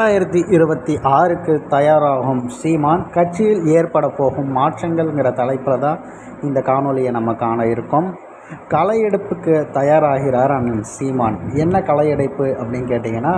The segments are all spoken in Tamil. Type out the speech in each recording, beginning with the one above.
ரெண்டாயிரத்தி இருபத்தி ஆறுக்கு தயாராகும். சீமான் கட்சியில் ஏற்பட போகும் மாற்றங்கள்ங்கிற தலைப்பில் தான் இந்த காணொலியை நம்ம காண இருக்கோம். களையெடுப்புக்கு தயாராகிறார் அண்ணன் சீமான். என்ன களையெடுப்பு அப்படின்னு கேட்டிங்கன்னா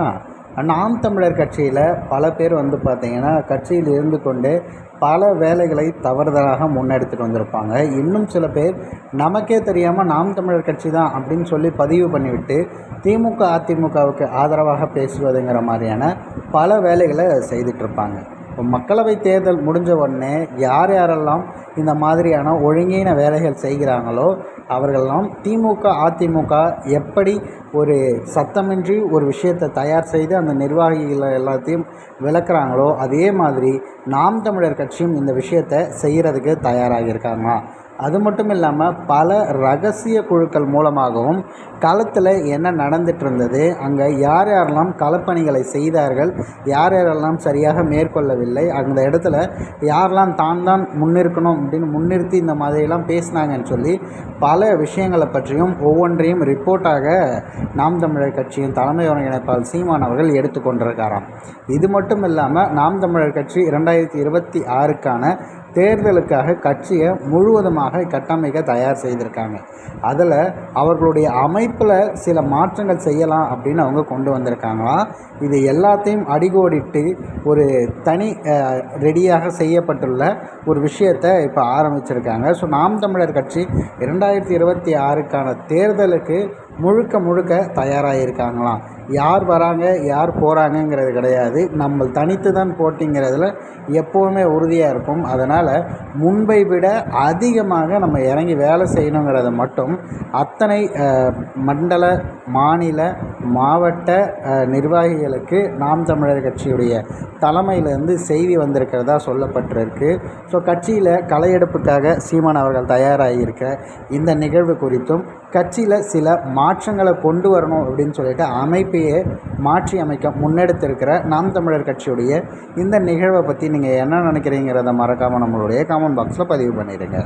நாம் தமிழர் கட்சியில் பல பேர் வந்து பார்த்திங்கன்னா கட்சியில் இருந்து கொண்டு பல வேலைகளை தவறுதலாக முன்னெடுத்துட்டு வந்திருப்பாங்க. இன்னும் சில பேர் நமக்கே தெரியாமல் நாம் தமிழர் கட்சி தான் அப்படின்னு சொல்லி பதிவு பண்ணிவிட்டு திமுக அதிமுகவுக்கு ஆதரவாக பேசுவதுங்கிற மாதிரியான பல வேலைகளை செய்துட்ருப்பாங்க இப்போ மக்களவை தேர்தல் முடிஞ்ச உடனே யார் யாரெல்லாம் இந்த மாதிரியான ஒழுங்கீன வேலைகள் செய்கிறாங்களோ அவர்களெல்லாம் திமுக அதிமுக எப்படி ஒரு சத்தமின்றி ஒரு விஷயத்தை தயார் செய்து அந்த நிர்வாகிகளை எல்லாத்தையும் விளக்குறாங்களோ அதே மாதிரி நாம் தமிழர் கட்சியும் இந்த விஷயத்தை செய்கிறதுக்கு தயாராகியிருக்காங்க. அது மட்டும் இல்லாமல் பல ரகசிய குழுக்கள் மூலமாகவும் களத்தில் என்ன நடந்துட்டு இருந்தது அங்கே யார் யாரெல்லாம் களப்பணிகளை செய்தார்கள் யார் யாரெல்லாம் சரியாக மேற்கொள்ளவில்லை அந்த இடத்துல யாரெல்லாம் தான் தான் முன்னிற்கணும் அப்படின்னு முன்னிறுத்தி இந்த மாதிரிலாம் பேசினாங்கன்னு சொல்லி பல விஷயங்களை பற்றியும் ஒவ்வொன்றையும் ரிப்போர்ட்டாக நாம் தமிழர் கட்சியின் தலைமை ஒருங்கிணைப்பாளர் சீமான் அவர்கள் எடுத்துக்கொண்டிருக்காராம். இது மட்டும் இல்லாமல் நாம் தமிழர் கட்சி இரண்டாயிரத்தி இருபத்தி ஆறுக்கான தேர்தலுக்காக கட்சியை முழுவதுமாக கட்டமைக்க தயார் செய்திருக்காங்க. அதில் அவர்களுடைய அமைப்பில் சில மாற்றங்கள் செய்யலாம் அப்படின்னு அவங்க கொண்டு வந்திருக்காங்களாம் இது எல்லாத்தையும் அடிகோடிட்டு ஒரு தனி ரெடியாக செய்யப்பட்டுள்ள ஒரு விஷயத்தை இப்போ ஆரம்பிச்சிருக்காங்க. ஸோ நாம் தமிழர் கட்சி இரண்டாயிரத்தி இருபத்தி ஆறுக்கான தேர்தலுக்கு முழுக்க முழுக்க தயாராக இருக்காங்களாம் யார் வராங்க யார் போகிறாங்கங்கிறது கிடையாது. நம்ம தனித்து தான் போட்டிங்கிறதுல எப்போவுமே உறுதியாக இருக்கும் அதனால் அதனால் முன்பை விட அதிகமாக நம்ம இறங்கி வேலை செய்யணுங்கிறத மட்டும் அத்தனை மண்டல மாநில மாவட்ட நிர்வாகிகளுக்கு நாம் தமிழர் கட்சியுடைய தலைமையிலேருந்து செய்தி வந்திருக்கிறதா சொல்லப்பட்டிருக்கு. ஸோ கட்சியில் களையெடுப்புக்காக சீமான் அவர்கள் தயாராகியிருக்க இந்த நிகழ்வு குறித்தும் கட்சியில் சில மாற்றங்களை கொண்டு வரணும் அப்படின்னு சொல்லிட்டு அமைப்பையே மாற்றி அமைக்க முன்னெடுத்திருக்கிற நாம் தமிழர் கட்சியுடைய இந்த நிகழ்வை பற்றி நீங்கள் என்ன நினைக்கிறீங்கிறத மறக்காமல் நம்மளுடைய காமெண்ட் பாக்ஸில் பதிவு பண்ணிடுங்க.